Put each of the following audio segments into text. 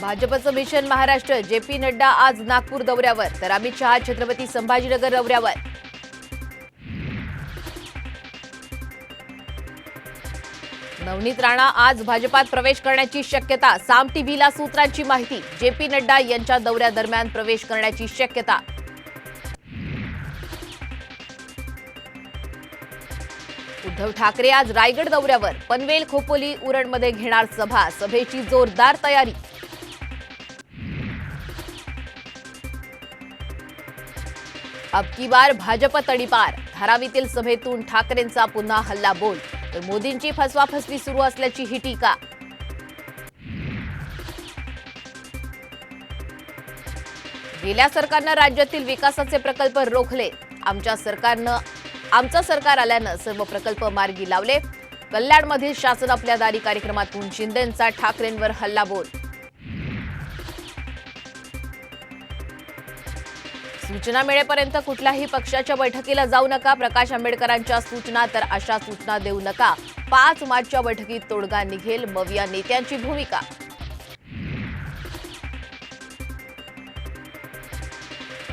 भाजपचं mission Maharashtra J P Nadda आज नागपूर दौऱ्यावर तर अमित शहा छत्रपती संभाजीनगर दौऱ्यावर. नवनीत राणा आज भाजपात प्रवेश करण्याची शक्यता साम टीव्हीला सूत्रांची माहिती जे पी नड्डा यांच्या दौऱ्यादरम्यान प्रवेश करण्याची शक्यता. उद्धव ठाकरे आज रायगड दौऱ्यावर पनवेल खोपोली उरणमध्ये घेणार सभा सभेची जोरदार तयारी. अबकी बार भाजप तडीपार. धारावीतील सभेतून ठाकरेंचा पुन्हा हल्ला बोल. तर मोदींची फसवाफसवी सुरू असल्याची ही टीका. गेल्या सरकारनं राज्यातील विकासाचे प्रकल्प रोखले. आमच्या सरकारनं आमचं सरकार आल्यानं सर्व प्रकल्प मार्गी लावले. कल्याणमधील शासन आपल्या दारी कार्यक्रमातून शिंदेंचा ठाकरेंवर हल्ला बोल. सूचना मिळेपर्यंत कुठल्याही पक्षाच्या बैठकीला जाऊ नका. प्रकाश आंबेडकरांच्या सूचना तर अशा सूचना देऊ नका. पाच मार्चच्या बैठकीत तोडगा निघेल. मविया नेत्यांची भूमिका.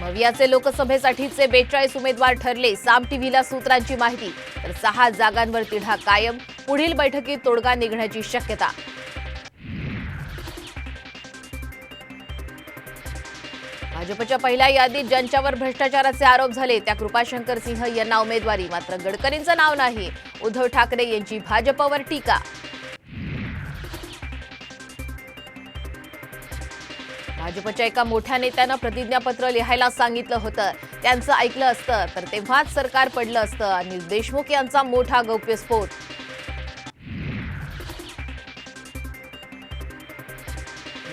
मवियाचे लोकसभेसाठीचे बेचाळीस उमेदवार ठरले. साम टीव्हीला सूत्रांची माहिती. तर सहा जागांवर तिढा कायम. पुढील बैठकीत तोडगा निघण्याची शक्यता. भाजपच्या पहिल्या यादीत ज्यांच्यावर भ्रष्टाचाराचे आरोप झाले त्या कृपाशंकर सिंह यांना उमेदवारी. मात्र गडकरींचं नाव नाही. उद्धव ठाकरे यांची भाजपवर टीका. भाजपच्या एका मोठ्या नेत्यानं प्रतिज्ञापत्र लिहायला सांगितलं होतं. त्यांचं ऐकलं असतं तर तेव्हाच सरकार पडलं असतं. अनिल देशमुख यांचा मोठा गौप्यस्फोट.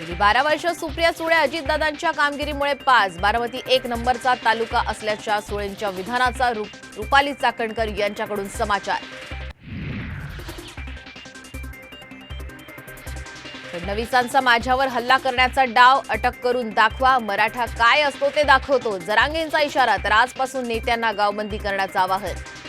गेली बारा वर्ष सुप्रिया सुळे अजितदादांच्या कामगिरीमुळे पास बारामती एक नंबरचा तालुका असल्याच्या सुळेंच्या विधानाचा रूप- रुपाली चाकणकर यांच्याकडून समाचार. फडणवीसांचा माझ्यावर हल्ला करण्याचा डाव अटक करून दाखवा मराठा काय असतो ते दाखवतो. जरांगेंचा इशारा तर आजपासून नेत्यांना गावबंदी करण्याचं आवाहन.